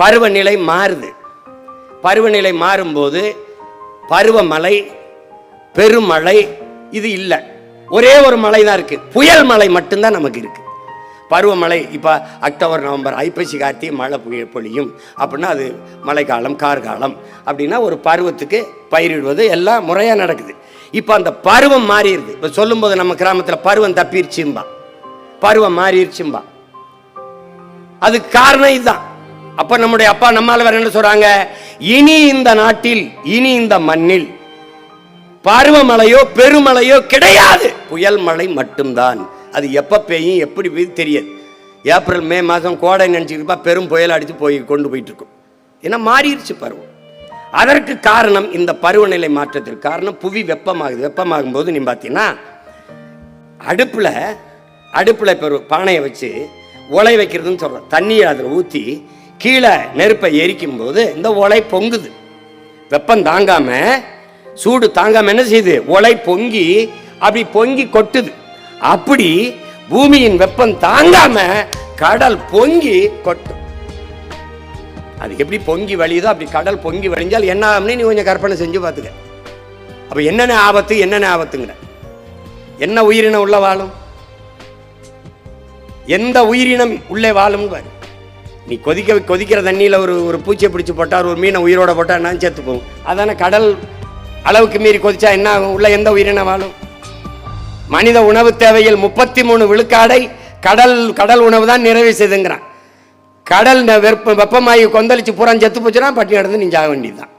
பருவநிலை மாறுது. பருவநிலை மாறும்போது பருவமழை பெருமழை இது இல்லை. ஒரே ஒரு மழை தான் இருக்குது புயல் மழை மட்டும்தான் நமக்கு இருக்குது பருவமழை இப்போ அக்டோபர் நவம்பர் ஐப்பசி கார்த்திகை மழை புயல் பொழியும். அப்படின்னா அது மழைக்காலம் கார்காலம். அப்படின்னா ஒரு பருவத்துக்கு பயிரிடுவது எல்லாம் முறையாக நடக்குது. இப்போ அந்த பருவம் மாறிடுது. இப்போ சொல்லும்போது நம்ம கிராமத்தில் பருவம் தப்பிருச்சும்பா. பருவம் மாறிடுச்சும்பா. அதுக்கு காரணம் இதுதான். அப்ப நம்முடைய அப்பா நம்மால வேற என்ன சொல்றாங்க? இனி இந்த நாட்டில் இனி இந்த மண்ணில் பருவமழையோ பெருமழையோ கிடையாது. புயல் மழை மட்டும்தான். அது எப்ப பெய்யும் எப்படி பெய்யும் தெரியாது. ஏப்ரல் மே மாதம் கோடை நினச்சிருப்பா பெரும் புயல் அடித்து போய் கொண்டு போயிட்டு இருக்கும் ஏன்னா மாறிடுச்சு பருவம். அதற்கு காரணம் இந்த பருவநிலை மாற்றத்திற்கு காரணம் புவி வெப்பமாகுது. வெப்பமாகும் போது நீ பார்த்தீங்கன்னா அடுப்பில் அடுப்பில் இப்போ பானையை வச்சு உலை வைக்கிறதுன்னு சொல்கிறோம் தண்ணியை அதில் ஊற்றி கீழே நெருப்பை எரிக்கும் போது இந்த ஒலை பொங்குது. வெப்பம் தாங்காம சூடு தாங்காம என்ன செய்யுது ஒலை பொங்கி அப்படி பொங்கி கொட்டுது. அப்படி பூமியின் வெப்பம் தாங்காம கடல் பொங்கி கொட்டும். அது எப்படி பொங்கி வழியுதோ அப்படி கடல் பொங்கி வழிஞ்சால் என்ன ஆகும்னு நீ கொஞ்சம் கற்பனை செஞ்சு பார்த்துக்க. அப்போ என்னென்ன ஆபத்து என்னென்ன ஆபத்துங்கிற. என்ன உயிரினம் உள்ள வாழும்? எந்த உயிரினம் உள்ளே வாழும் பாரு. நீ கொதிக்க கொதிக்கிற தண்ணியில் ஒரு ஒரு பூச்சியை பிடிச்சி போட்டால் ஒரு மீனை உயிரோட போட்டால் என்ன சேர்த்துக்கும் அதான அதானே கடல் அளவுக்கு மீறி கொதிச்சா என்ன ஆகும் உள்ள எந்த உயிரினம் வாழும்? மனித உணவு தேவையில் முப்பத்தி மூணு விழுக்காடை கடல் கடல் உணவு தான் நிறைவு செய்துங்கிறான். கடல் வெப்ப வெப்பமாகி கொந்தளிச்சு புறம் செத்து போச்சுன்னா பட்டி நடந்து நீ சாக வேண்டியதுதான்.